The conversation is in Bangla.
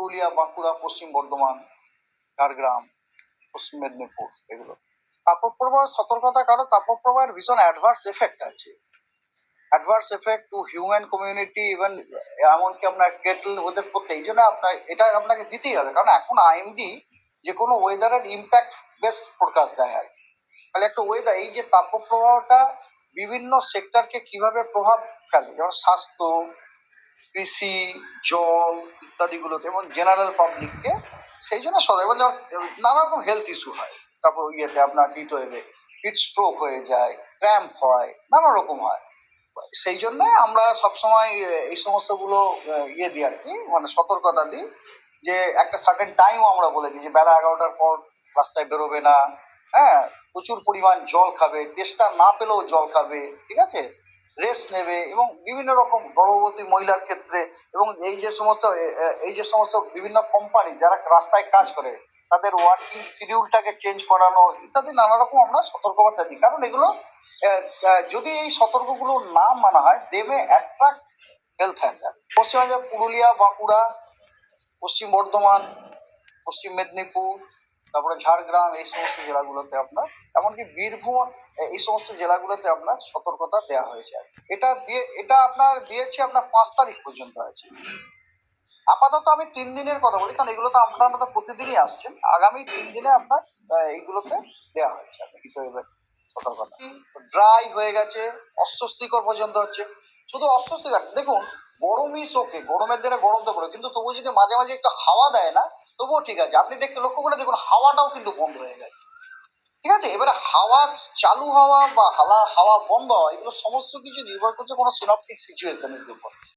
পুরুলিয়া, বাঁকুড়া, পশ্চিম বর্ধমান, ঝাড়গ্রাম, পশ্চিম মেদিনীপুর, এগুলো। তাপপ্রবাহ সতর্কতা কারণ তাপপ্রবাহের ভীষণ অ্যাডভার্স এফেক্ট আছে। Adverse effect to human community even এমনকি আপনার কেটল ওদের করতে এই জন্য আপনার, এটা আপনাকে দিতেই হবে। কারণ এখন আইএমডি যে কোনো ওয়েদারের ইম্প্যাক্ট বেস্ট ফোরকাস্ট দেয় আর। তাহলে একটা ওয়েদার এই যে তাপপ্রবাহটা বিভিন্ন সেক্টরকে কীভাবে প্রভাব ফেলে, যেমন স্বাস্থ্য কৃষি, জল ইত্যাদিগুলোতে এবং জেনারেল পাবলিককে সেই জন্য সদয় এবং যেমন নানা রকম হেলথ ইস্যু হয়। তারপর ইয়েতে আপনার হিট ওয়েভে হিট স্ট্রোক হয়ে যায় ক্র্যাম্প হয়, নানা রকম হয়। সেই জন্য আমরা সবসময় এই সমস্তগুলো ইয়ে দিই আর কি মানে সতর্কতা দিই যে একটা সার্টেন টাইম আমরা বলে দিই যে বেলা এগারোটার পর রাস্তায় বেরোবে না। হ্যাঁ প্রচুর পরিমাণ জল খাবে তেষ্টা না পেলেও জল খাবে, ঠিক আছে? রেস্ট নেবে এবং বিভিন্ন রকম গর্ভবতী মহিলার ক্ষেত্রে এবং এই যে সমস্ত এই যে সমস্ত বিভিন্ন কোম্পানি যারা রাস্তায় কাজ করে, তাদের ওয়ার্কিং শিডিউলটাকে চেঞ্জ করানো ইত্যাদি নানা রকম আমরা সতর্কবার্তা দিই। কারণ এগুলো যদি এই সতর্কগুলো না মানা হয় দেবে অ্যাট্রাক্ট হেলথ হ্যাজার পশ্চিমবঙ্গের পুরুলিয়া, বাঁকুড়া, পশ্চিম বর্ধমান, পশ্চিম মেদিনীপুর তারপরে ঝাড়গ্রাম, এই সমস্ত জেলাগুলোতে আপনার, এমনকি বীরভূম, এই সমস্ত জেলাগুলোতে আপনার সতর্কতা দেওয়া হয়েছে। এটা দিয়ে, এটা আপনার দিয়েছে আপনার পাঁচ তারিখ পর্যন্ত আছে। আপাতত আমি তিন দিনের কথা বলি, কারণ এগুলো তো আপনারা তো প্রতিদিনই আসছেন। আগামী তিন দিনে আপনার এইগুলোতে দেওয়া হয়েছে আপনি কি করবেন? সতর্কতা। ড্রাই হয়ে গেছে, অস্বস্তিকর পর্যন্ত হচ্ছে। শুধু অস্বস্তিকর দেখুন, গরমই শোকে, গরমের দিনে গরম তো পড়ে, কিন্তু তবু যদি মাঝে মাঝে একটু হাওয়া দেয় না তবুও ঠিক আছে। আপনি দেখতে লক্ষ্য করে দেখুন, হাওয়াটাও কিন্তু বন্ধ হয়ে গেছে। ঠিক আছে? এবারে হাওয়া চালু হওয়া বা হালা হাওয়া বন্ধ হওয়া, এগুলো সমস্ত কিছু নির্ভর করছে কোনো সিনপটিক সিচুয়েশনের উপর।